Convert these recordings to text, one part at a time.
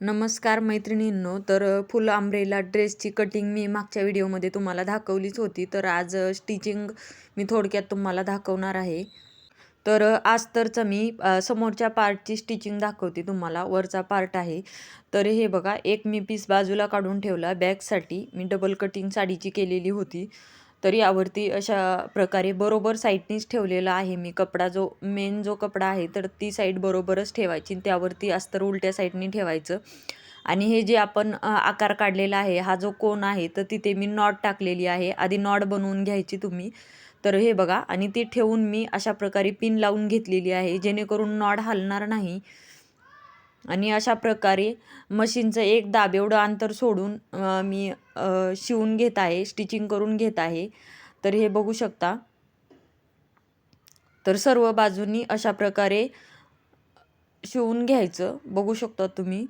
नमस्कार मैत्रिणींनो तर फुल आंब्रेला ड्रेसची कटिंग मी मागच्या व्हिडिओमध्ये तुम्हाला दाखवलीच होती तर आज स्टिचिंग मी थोडक्यात तुम्हाला दाखवणार आहे. तर आज तरचं मी समोरच्या पार्टची स्टिचिंग दाखवते तुम्हाला वरचा पार्ट आहे. तर हे बघा एक मी पीस बाजूला काढून ठेवला बॅगसाठी मी डबल कटिंग साडीची केलेली होती. तर यावरती अशा प्रकारे बरोबर साईडनीच ठेवलेला आहे मी कपडा जो मेन जो कपडा आहे तर ती साईड बरोबरच ठेवायची आणि त्यावरती अस्तर उलट्या साईडनी ठेवायचं. आणि हे जे आपण आकार काढलेला आहे हा जो कोन आहे तर तिथे मी नॉट टाकलेली आहे. आधी नॉट बनवून घ्यायची तुम्ही. तर हे बघा. आणि ती ठेवून मी अशा प्रकारे पिन लावून घेतलेली आहे. जेणेकरून नॉड हलणार नाही. आणि अशा प्रकारे मशीनचं एक दाब एवढं अंतर सोडून मी शिवून घेत आहे स्टिचिंग करून घेत आहे. तर हे बघू शकता. तर सर्व बाजूंनी अशा प्रकारे शिवून घ्यायचं. बघू शकता तुम्ही.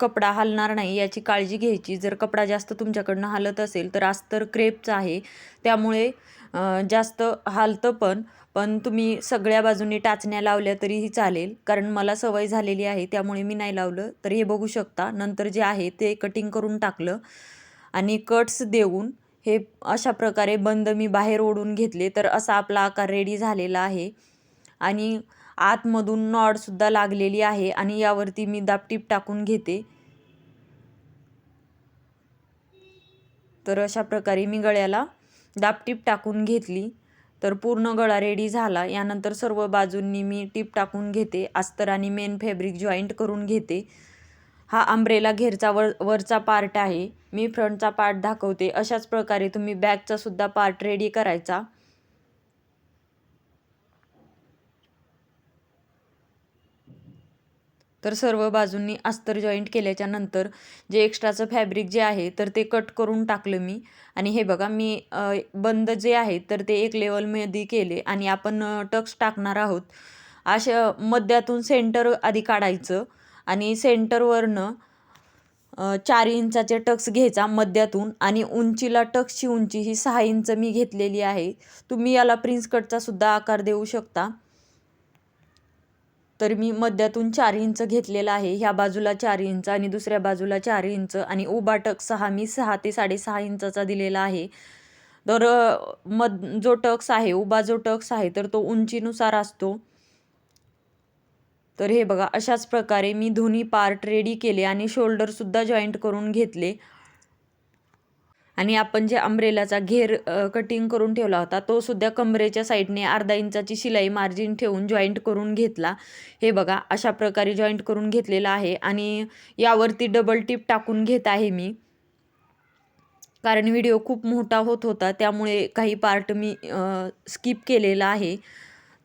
कपडा हलणार नाही याची काळजी घ्यायची. जर कपडा जास्त तुमच्याकडनं हलत असेल तर अस्तर क्रेपचं आहे. त्यामुळे जास्त हालतं पण पण तुम्ही सगळ्या बाजूनी टाचण्या लावल्या तरीही चालेल. कारण मला सवय झालेली आहे त्यामुळे मी नाही लावलं. तर हे बघू शकता. नंतर जे आहे ते कटिंग करून टाकलं आणि कट्स देऊन हे अशा प्रकारे बंद मी बाहेर ओढून घेतले. तर असा आपला आकार रेडी झालेला आहे. आणि आतमधून नॉडसुद्धा लागलेली आहे आणि यावरती मी दापटीप टाकून घेते. तर अशा प्रकारे मी गळ्याला दापटीप टाकून घेतली तर पूर्ण गळा रेडी झाला. यानंतर सर्व बाजूंनी मी टीप टाकून घेते. अस्तर आणि मेन फॅब्रिक जॉईंट करून घेते. हा आंब्रेला घेरचा वर वरचा पार्ट आहे. मी फ्रंटचा पार्ट दाखवते. अशाच प्रकारे तुम्ही बॅकचासुद्धा पार्ट रेडी करायचा. तर सर्व बाजूंनी अस्तर जॉईंट केल्याच्यानंतर जे एक्स्ट्राचं फॅब्रिक जे आहे तर ते कट करून टाकलं मी. आणि हे बघा मी बंद जे आहे तर ते एक लेवलमध्ये केले आणि आपण टक्स टाकणार आहोत. अशा मध्यातून सेंटर आधी काढायचं आणि सेंटरवरनं चार इंचाचे टक्स घ्यायचा मध्यातून आणि उंचीला टक्सची उंची ही सहा इंच मी घेतलेली आहे. तुम्ही याला प्रिन्स कटचा सुद्धा आकार देऊ शकता. तर मी मध्यातून चार इंच घेतलेला आहे. ह्या बाजूला चार इंच आणि दुसऱ्या बाजूला चार इंच आणि उभा टक्स हा मी सहा ते साडेसहा इंचाचा दिलेला आहे. तर मध जो टक्स आहे उभा जो टक्स आहे तर तो उंचीनुसार असतो. तर हे बघा अशाच प्रकारे मी दोन्ही पार्ट रेडी केले आणि शोल्डरसुद्धा जॉईंट करून घेतले. आणि आपण जे अंब्रेलाचा घेर कटिंग करून ठेवला होता तो सुद्धा कमरेच्या साईडने अर्धा इंचाची शिलाई मार्जिन ठेवून जॉईंट करून घेतला. हे बघा अशा प्रकारे जॉईंट करून घेतलेला आहे आणि यावरती डबल टिप टाकून घेत आहे मी. कारण व्हिडिओ खूप मोठा होत होता त्यामुळे काही पार्ट मी स्किप केलेला आहे.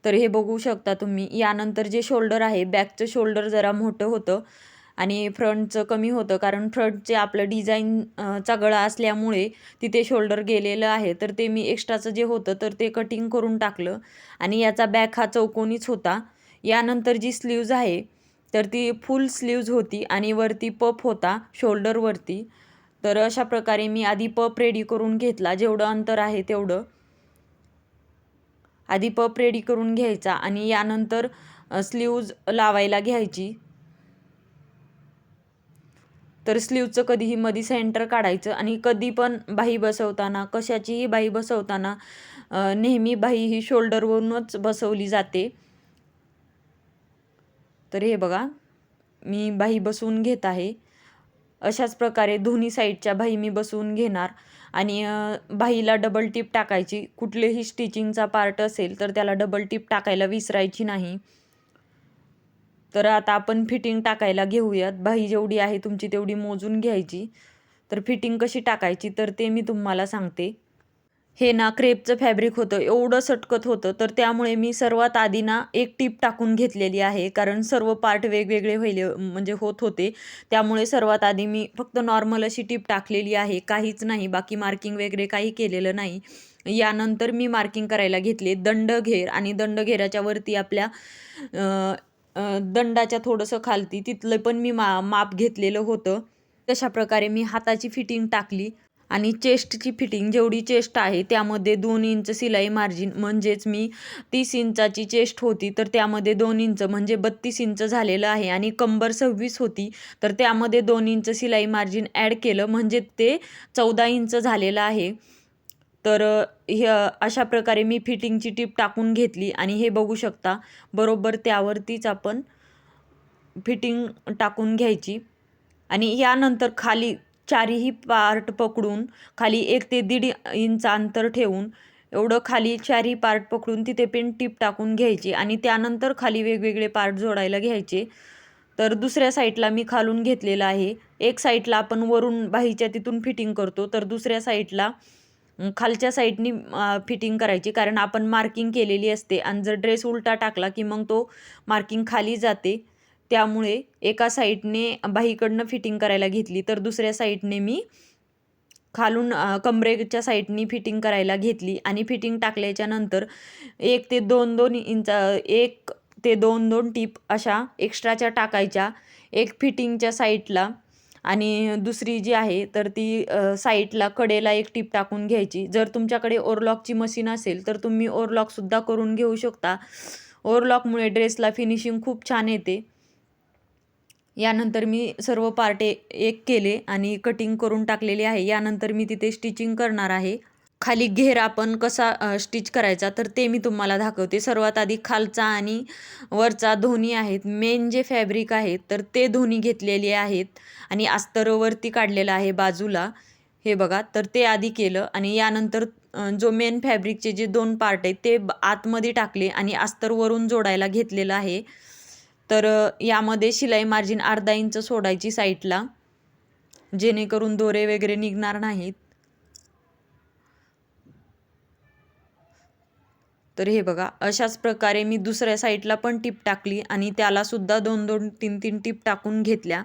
तर हे बघू शकता तुम्ही. यानंतर जे शोल्डर आहे बॅकचं शोल्डर जरा मोठं होतं. आणि फ्रंटचं कमी होतं कारण फ्रंटचे आपलं डिझाईन चा गळा असल्यामुळे तिथे शोल्डर गेलेलं आहे. तर ते मी एक्स्ट्राचं जे होतं तर ते कटिंग करून टाकलं आणि याचा बॅक हा चौकोनीच होता. यानंतर जी स्लीव्ज आहे तर ती फुल स्लीव्ज होती आणि वरती पप होता शोल्डरवरती. तर अशा प्रकारे मी आधी पप रेडी करून घेतला जेवढं अंतर आहे तेवढं. आधी पप रेडी करून घ्यायचा आणि यानंतर स्लीव्ज लावायला घ्यायची. तर स्लीवचं कधीही मध्ये सेंटर काढायचं आणि कधी पण बाही बसवताना कशाचीही बाही बसवताना नेहमी बाही ही शोल्डरवरूनच बसवली जाते. तर हे बघा मी बाही बसवून घेत आहे. अशाच प्रकारे दोन्ही साईडच्या बाही मी बसवून घेणार. आणि बाहीला डबल टिप टाकायची. कुठलेही स्टिचिंगचा पार्ट असेल तर त्याला डबल टिप टाकायला विसरायची नाही. तर आता आपण फिटिंग टाकायला घेऊयात. बाही जेवढी आहे तुमची तेवढी मोजून घ्यायची. तर फिटिंग कशी टाकायची तर ते मी तुम्हाला सांगते. हे ना क्रेपचं फॅब्रिक होतं एवढं सटकत होतं. तर त्यामुळे मी सर्वात आधी ना एक टीप टाकून घेतलेली आहे. कारण सर्व पार्ट वेगवेगळे व्हायले म्हणजे होत होते. त्यामुळे सर्वात आधी मी फक्त नॉर्मल अशी टीप टाकलेली आहे. काहीच नाही बाकी मार्किंग वगैरे काही केलेलं नाही. यानंतर मी मार्किंग करायला घेतले दंडघेर. आणि दंडघेराच्या वरती आपल्या दंडाच्या थोडंसं खालती तिथलं पण मी मा माप घेतलेलं होतं. तशा प्रकारे मी हाताची फिटिंग टाकली आणि चेस्टची फिटिंग जेवढी चेस्ट आहे त्यामध्ये दोन इंच शिलाई मार्जिन म्हणजेच मी तीस इंचाची चेस्ट होती तर त्यामध्ये दोन इंच म्हणजे बत्तीस इंच झालेलं आहे आणि कंबर सव्वीस होती तर त्यामध्ये दोन इंच शिलाई मार्जिन ॲड केलं म्हणजे ते चौदा इंच झालेलं आहे. तर हे अशा प्रकारे मी फिटिंगची टीप टाकून घेतली आणि हे बघू शकता बरोबर त्यावरतीच आपण फिटिंग टाकून घ्यायची. आणि यानंतर खाली चारीही पार्ट पकडून खाली एक ते दीड इंच अंतर ठेवून एवढं खाली चारही पार्ट पकडून तिथे पेन टीप टाकून घ्यायची आणि त्यानंतर खाली वेगवेगळे पार्ट जोडायला घ्यायचे. तर दुसऱ्या साईडला मी खालून घेतलेलं आहे. एक साईडला आपण वरून बाहीच्या तिथून फिटिंग करतो तर दुसऱ्या साईडला खालच्या साईडनी फिटिंग करायची. कारण आपण मार्किंग केलेली असते आणि जर ड्रेस उलटा टाकला की मग तो मार्किंग खाली जाते. त्यामुळे एका साईडने बाहीकडनं फिटिंग करायला घेतली तर दुसऱ्या साईडने मी खालून कमरेच्या साईडनी फिटिंग करायला घेतली आणि फिटिंग टाकल्याच्या नंतर एक ते दोन दोन इंच एक ते दोन दोन टीप अशा एक्स्ट्राच्या टाकायच्या. एक फिटिंगच्या साईडला आणि दुसरी जी आहे तर ती साईडला कडेला एक टीप टाकून घ्यायची. जर तुमच्याकडे ओरलॉकची मशीन असेल तर तुम्ही ओरलॉकसुद्धा करून घेऊ शकता. ओरलॉकमुळे ड्रेसला फिनिशिंग खूप छान येते. यानंतर मी सर्व पार्ट एक केले आणि कटिंग करून टाकलेले आहे. यानंतर मी तिथे स्टिचिंग करणार आहे. खाली घेर आपण कसा स्टिच करायचा तर ते मी तुम्हाला दाखवते. सर्वात आधी खालचा आणि वरचा दोन्ही आहेत. मेन जे फॅब्रिक आहेत तर ते दोन्ही घेतलेले आहेत आणि अस्तरवरती काढलेलं आहे बाजूला. हे बघा तर ते आधी केलं आणि यानंतर जो मेन फॅब्रिकचे जे दोन पार्ट आहेत ते आतमध्ये टाकले आणि अस्तरवरून जोडायला घेतलेलं आहे. तर यामध्ये शिलाई मार्जिन अर्धा इंच सोडायची साईडला जेणेकरून दोरे वगैरे निघणार नाहीत. तर हे बघा अशाच प्रकारे मी दुसऱ्या साईडला पण टीप टाकली आणि त्यालासुद्धा दोन दोन तीन तीन टीप टाकून घेतल्या.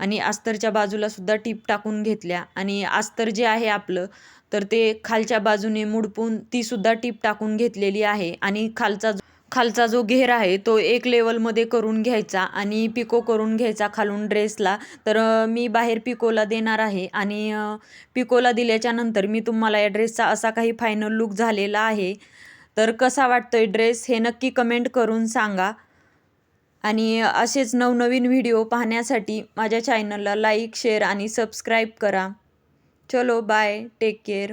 आणि अस्तरच्या बाजूला सुद्धा टीप टाकून घेतल्या. आणि अस्तर जे आहे आपलं तर ते खालच्या बाजूने मुडपून तीसुद्धा टीप टाकून घेतलेली आहे. आणि खालचा खालचा जो घेर आहे तो एक लेवलमध्ये करून घ्यायचा आणि पिको करून घ्यायचा खालून ड्रेसला. तर मी बाहेर पिकोला देणार आहे आणि पिकोला दिल्याच्या नंतर मी तुम्हाला या ड्रेसचा असा काही फायनल लुक झालेला आहे. तर कसा वाटतोय ड्रेस हे नक्की कमेंट करून सांगा. आणि असेच नवनवीन व्हिडिओ पाहण्यासाठी माझ्या चॅनलला लाईक शेअर आणि सबस्क्राईब करा. चलो बाय टेक केअर.